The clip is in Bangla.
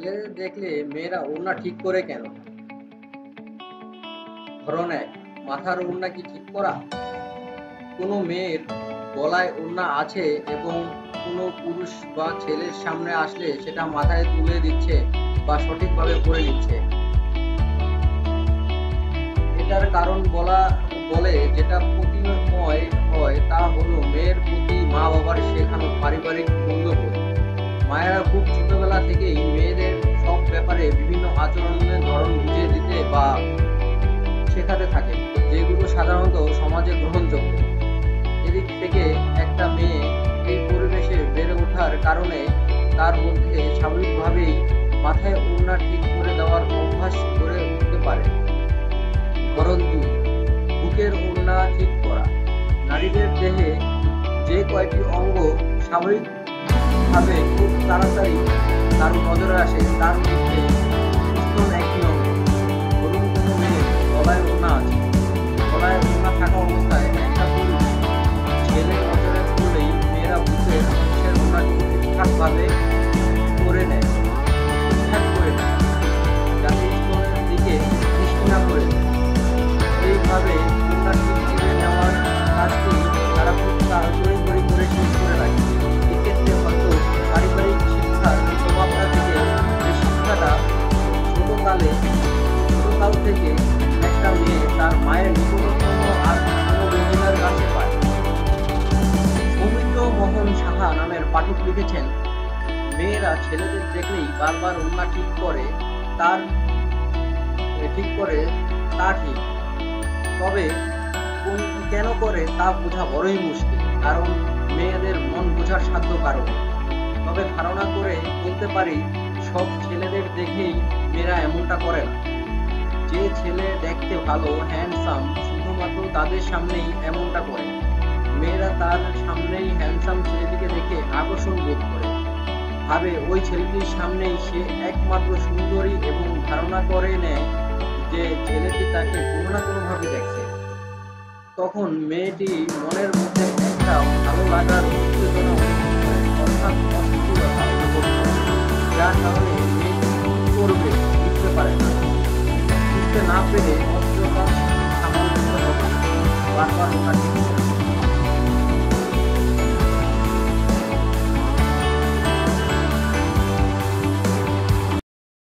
ছেলেদের দেখলে মেয়েরা ওড়না ঠিক করে কেন? মাথার ওড়না কি ঠিক করা? কোনো মেয়ের গলায় ওড়না আছে এবং কোনো পুরুষ বা ছেলের সামনে আসলে সেটা মাথায় তুলে দিচ্ছে বা সঠিকভাবে পরে নিচ্ছে। এটার কারণ বলা বলে যেটা প্রতিময় হয় তা হলো মেয়ের প্রতি মা বাবার শেখানো পারিবারিক মূল্যবোধ মায়েরা খুব ছোটবেলা থেকেই মেয়েদের সব ব্যাপারে বিভিন্ন আচরণের ধরন বুঝিয়ে দিতে বা শেখাতে থাকে, যেগুলো সাধারণত সমাজে গ্রহণযোগ্য। এদিক থেকে একটা মেয়ে এই পরিবেশে বেড়ে ওঠার কারণে তার মধ্যে স্বাভাবিকভাবেই মাথায় ওড়না ঠিক করে দেওয়ার অভ্যাস গড়ে উঠতে পারে। ধরন দুই বুকের ওড়না ঠিক করা, নারীদের দেহে যে কয়টি অঙ্গ স্বাভাবিকভাবে খুব তাড়াতাড়ি তার নজরে আসে, তার মধ্যে সুস্থ অঙ্গ ধরুন কোনো মেয়ের গলায় ওড়না আছে। গলায় ওড়না থাকা মেয়েরা বুকের অংশের ওড়নাটি ঠিকঠাকভাবে থেকে একটা মেয়ে তার মায়ের নিকটতম কোনো মহিলার কাছে পায়। সৌমিত্র মোহন সাহা নামের পাঠক লিখেছেন, মেয়েরা ছেলেদের দেখলেই বারবার ওড়না ঠিক করে, তার ঠিক করে তা ঠিক। তবে কেন করে তা বোঝা বড়ই মুশকিল, কারণ মেয়েদের মন বোঝার সাধ্য কারণে তবে ধারণা করে বলতে পারি, সব ছেলেদের দেখেই মেয়েরা এমনটা করে না। যে ছেলে দেখতে ভালো হ্যান্ডসাম শুধুমাত্র তাদের সামনেই এমনটা করে। মেয়েরা তার সামনেই হ্যান্ডসাম ছেলেটিকে দেখে আকর্ষণ বোধ করে। ভাবে ওই ছেলেটির সামনেই সে একমাত্র সুন্দরী এবং ধারণা করে নেয় যে ছেলেটি তাকে কোনো না কোনোভাবে দেখছে। তখন মেয়েটি মনের মধ্যে একটা ভালো লাগার gitu